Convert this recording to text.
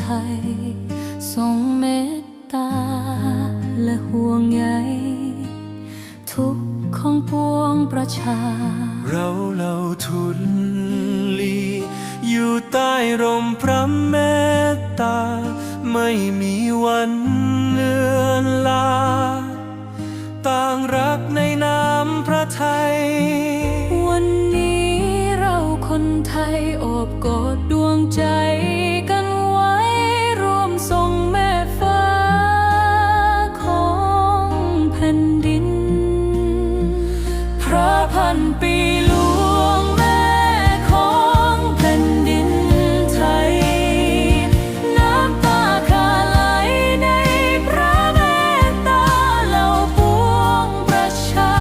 ไทยทรงเมตตาและห่วงใยทุกของปวงประชา เราเล่าทุนลี อยู่ใต้ร่มพระเมตตา ไม่มีวัน นดิน พระพันปี